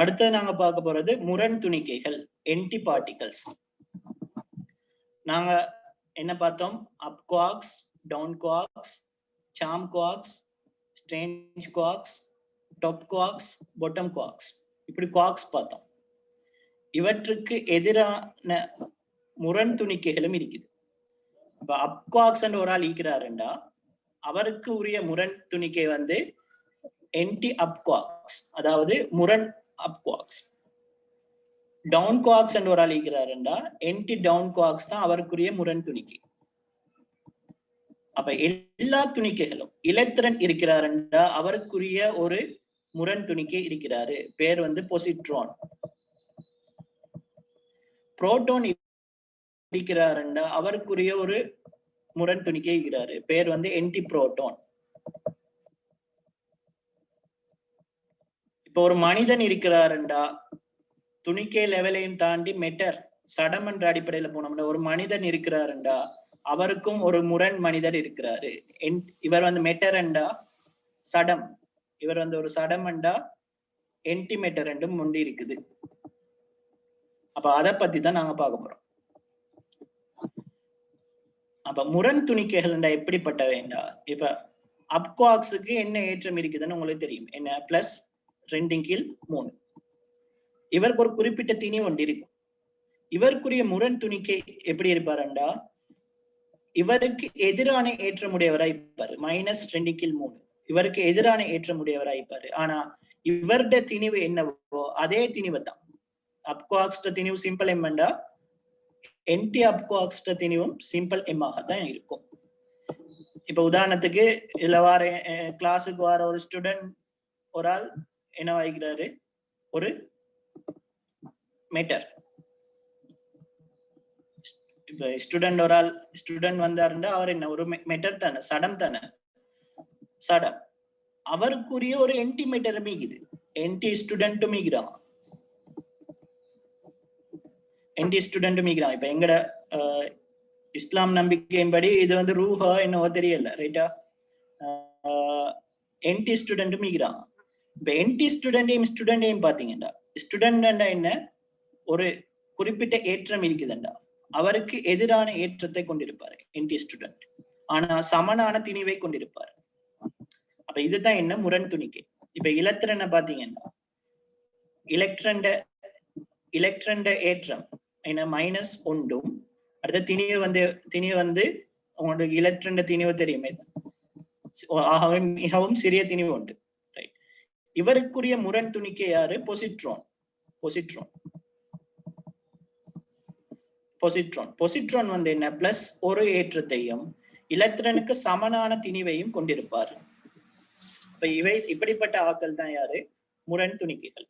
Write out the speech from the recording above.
அடுத்தது நாங்க பார்க்க போறது முரண் துணிக்கைகள் என்டி பார்ட்டிகல்ஸ் நாங்க என்ன பார்த்தோம்? Up quarks down quarks charm quarks strange quarks top quarks bottom quarks இப்படி குவாக்ஸ் பார்த்தோம். இவற்றுக்கு எதிரான முரண் துணிக்கைகளும் இருக்குது. இப்ப அப் குவாக்ஸ் ஒரு ஆள் ஈக்கிறாருண்டா அவருக்கு உரிய முரண் துணிக்கை வந்து என்டி அப் குவாக்ஸ் அதாவது முரண் அப் குவாக்ஸ் டவுன் குவாக்ஸ் என்று ஒரு ஆள் இருக்கிறாருண்டா என்டி டவுன் குவாக்ஸ் தான் அவருக்குரிய முரண் துணிக்கை. அப்ப எல்லா துணிக்கைகளும் இலத்திரன் இருக்கிறாருண்டா அவருக்குரிய ஒரு முரண் துணிக்கை இருக்கிறாரு. பேர் வந்து பொசிட்ரான் புரோட்டோன் இருக்கிறாருண்டா அவருக்குரிய ஒரு முரண் துணிக்கை இருக்கிறாரு. பேர் வந்து என்டி புரோட்டோன் இப்போ ஒரு மனிதன் இருக்கிறாருண்டா? துணிக்கை லெவலையும் தாண்டி மெட்டர் சடம் என்ற அடிப்படையில போனோம்னா ஒரு மனிதன் இருக்கிறாருண்டா? அவருக்கும் ஒரு முரண் மனிதர் இருக்கிறாரு. இவர் வந்து மெட்டர் அண்டா? சடம். இவர் வந்து ஒரு சடம் சடமண்டா என்டிமேட்டர் ரெண்டும் முண்டி இருக்குது. அப்ப அதை பத்தி தான் நாங்க பார்க்க போறோம். அப்ப முரண் துணிக்கைகள்ண்டா எப்படிப்பட்ட வேண்டா இப்ப அப்குவாக்ஸுக்கு என்ன ஏற்றம் இருக்குதுன்னு உங்களுக்கு தெரியும். என்ன? பிளஸ் ரெண்டின் கீழ் மூணு. இவருக்கு ஒரு குறிப்பிட்ட திணி ஒன்று இருக்கும். இவருக்குரிய முரண் துணிக்கை எப்படி இருப்பாருண்டா? இவருக்கு எதிரான ஏற்றமுடையவராய் இருப்பாரு. மைனஸ் ரெண்டு கீழ் மூணு. இவருக்கு எதிரான ஏற்றமுடையவராய் இருப்பாரு. ஆனா இவருடைய திணிவு என்னவோ அதே திணிவு தான். அப்குவாக்ஸ்ட திணிவு சிம்பிள் எம்மெண்டா என்டி அப்குவாக்ஸ்ட திணிவும் சிம்பிள் எம்மாக தான் இருக்கும். இப்ப உதாரணத்துக்கு இதுல வார கிளாஸுக்கு வர ஒரு ஸ்டூடெண்ட் ஒரு ஆள் என்ன ஒரு மீட்டர் இப்ப ஸ்டூடெண்ட் ஒரு ஆள் ஸ்டூடெண்ட் வந்தாருன்னா அவர் என்ன ஒரு மெட்டர் தானே சடம் தானே? சடம். அவருக்குரிய ஒரு என்டி மெட்டர் மீகுது என்டி ஸ்டூடெண்ட் மீகிறான் என்டி ஸ்டூடெண்ட் மீகிறான் இப்ப எங்கட இஸ்லாம் நம்பிக்கையின்படி இது வந்து ரூஹா என்னவோ தெரியல ரைட்டா என்டி ஸ்டூடெண்ட் மீகிறான் இப்ப என்டி ஸ்டூடெண்டையும் ஸ்டூடெண்டையும் பார்த்தீங்கன்னா ஸ்டூடெண்ட்னா என்ன? ஒரு குறிப்பிட்ட ஏற்றம் இருக்குதுண்டா அவருக்கு எதிரான ஏற்றத்தை கொண்டிருப்பாரு என்டி ஸ்டூடெண்ட் ஆனா சமனான திணிவை கொண்டிருப்பாரு. அப்ப இதுதான் என்ன? முரண் துணிக்கை. இப்ப இலத்திரனை பாத்தீங்கன்னா இலக்ட்ரண்ட இலக்ட்ரண்ட ஏற்றம். என்ன? மைனஸ் ஒன்றும். அடுத்த திணிவு வந்து திணிவு வந்து உங்களுக்கு இலக்ட்ரண்ட திணிவு தெரியுமே. ஆகவே மிகவும் சிறிய திணிவு உண்டு. இவருக்குரிய முரண் துணிக்கை யாரு? பொசிட்ரோன். பொசிட்ரோன். பொசிட்ரான். பொசிட்ரான் வந்து என்ன? பிளஸ் ஒரு ஏற்றத்தையும் இலத்திரனுக்கு சமனான திணிவையும் கொண்டிருப்பார். இப்ப இவை இப்படிப்பட்ட ஆக்கள் தான் யாரு? முரண் துணிக்கைகள்.